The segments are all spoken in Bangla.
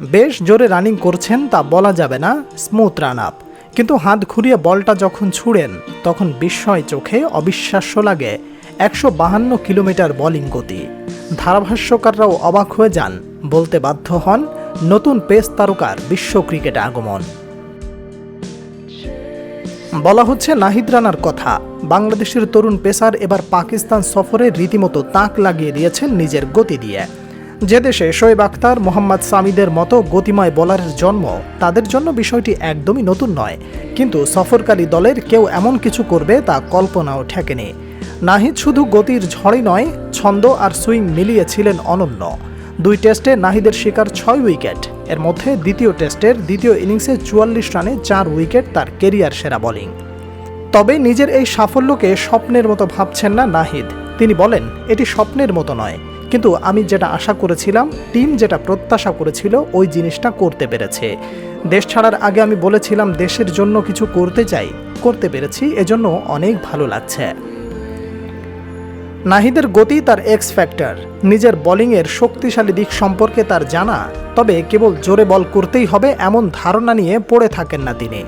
বেশ জোরে রানিং করছেন তা বলা যাবে না, স্মুথ রান আপ কিন্তু হাত ঘুরিয়ে বলটা যখন ছুড়েন, তখন বিস্ময় চোখে অবিশ্বাস্য লাগে, একশো বাহান্ন কিলোমিটার বোলিং গতি। ধারাভাষ্যকাররাও অবাক হয়ে যান, বলতে বাধ্য হন নতুন পেস তারকার বিশ্ব ক্রিকেটে আগমন। বলা হচ্ছে নাহিদ রানার কথা, বাংলাদেশের তরুণ পেসার এবার পাকিস্তান সফরে রীতিমতো তাক লাগিয়ে দিয়েছেন নিজের গতি দিয়ে। যে দেশে শোয়েব আখতার, মোহাম্মদ সামিদের মতো গতিময় বোলারের জন্ম, তাদের জন্য বিষয়টি একদমই নতুন নয়। কিন্তু সফরকারী দলের কেউ এমন কিছু করবে তা কল্পনাও ঠেকেনি। নাহিদ শুধু গতির ঝড়ই নয়, ছন্দ আর সুইং মিলিয়েছিলেন অনন্য। দুই টেস্টে নাহিদের শিকার ছয় উইকেট। এর মধ্যে দ্বিতীয় টেস্টের দ্বিতীয় ইনিংসে চুয়াল্লিশ রানে চার উইকেট তার কেরিয়ার সেরা বোলিং। তবে নিজের এই সাফল্যকে স্বপ্নের মতো ভাবছেন না নাহিদ। তিনি বলেন, এটি স্বপ্নের মতো নয়। কিন্তু আমি যেটা আশা করেছিলাম, টিম যেটা প্রত্যাশা করেছিল, ওই জিনিসটা করতে পেরেছে। দেশ ছাড়ার আগে আমি বলেছিলাম, দেশের জন্য কিছু করতে চাই, করতে পেরেছি, এজন্য অনেক ভালো লাগছে। নাহিদের গতি তার এক্স ফ্যাক্টর নিজের বোলিংয়ের শক্তিশালী দিক সম্পর্কে তার জানা, তবে কেবল জোরে বল করতেই হবে, এমন ধারণা নিয়ে পড়ে থাকেন না তিনি।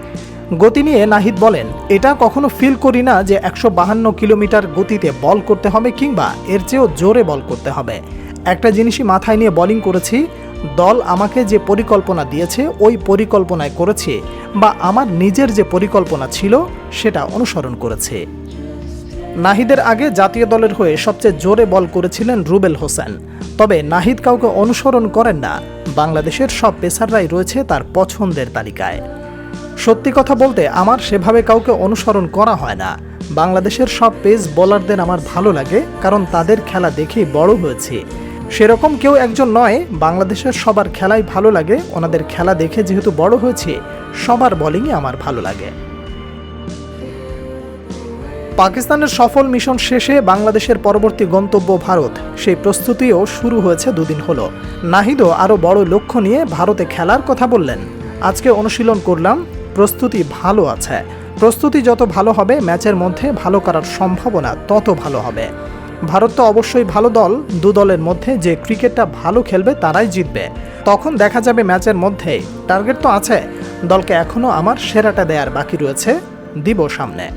গতি নিয়ে নাহিদ বলেন, এটা কখনো ফিল করি না যে একশো বাহান্ন কিলোমিটার গতিতে বল করতে হবে কিংবা এর চেয়েও জোরে বল করতে হবে। একটা জিনিসই মাথায় নিয়ে বোলিং করেছি, দল আমাকে যে পরিকল্পনা দিয়েছে, ওই পরিকল্পনায় করেছে বা আমার নিজের যে পরিকল্পনা ছিল, সেটা অনুসরণ করেছে। নাহিদের আগে জাতীয় দলের হয়ে সবচেয়ে জোরে বল করেছিলেন রুবেল হোসেন। তবে নাহিদ কাউকে অনুসরণ করেন না। বাংলাদেশের সব পেসাররাই রয়েছে তার পছন্দের তালিকায়। সত্যি কথা বলতে আমার সেভাবে কাউকে অনুসরণ করা হয় না। বাংলাদেশের সব পেস বোলারদের আমার ভালো লাগে, কারণ তাদের খেলা দেখেই বড় হয়েছি। সেরকম কেউ একজন নয়, বাংলাদেশের সবার খেলাই ভালো লাগে, ওনাদের খেলা দেখে যেহেতু বড় হয়েছি, সবার বোলিংই আমার ভালো লাগে। পাকিস্তানের সফল মিশন শেষে বাংলাদেশের পরবর্তী গন্তব্য ভারত। সেই প্রস্তুতিও শুরু হয়েছে দুদিন হলো। নাহিদও আরও বড় লক্ষ্য নিয়ে ভারতে খেলার কথা বললেন। আজকে অনুশীলন করলাম, প্রস্তুতি ভালো আছে। প্রস্তুতি যত ভালো হবে, ম্যাচের মধ্যে ভালো করার সম্ভাবনা তত ভালো হবে। ভারত তো অবশ্যই ভালো দল, দু দলের মধ্যে যে ক্রিকেটটা ভালো খেলবে তারাই জিতবে। তখন দেখা যাবে ম্যাচের মধ্যে। টার্গেট তো আছে। দলকে এখনও আমার সেরাটা দেয়ার বাকি রয়েছে। দিব সামনে।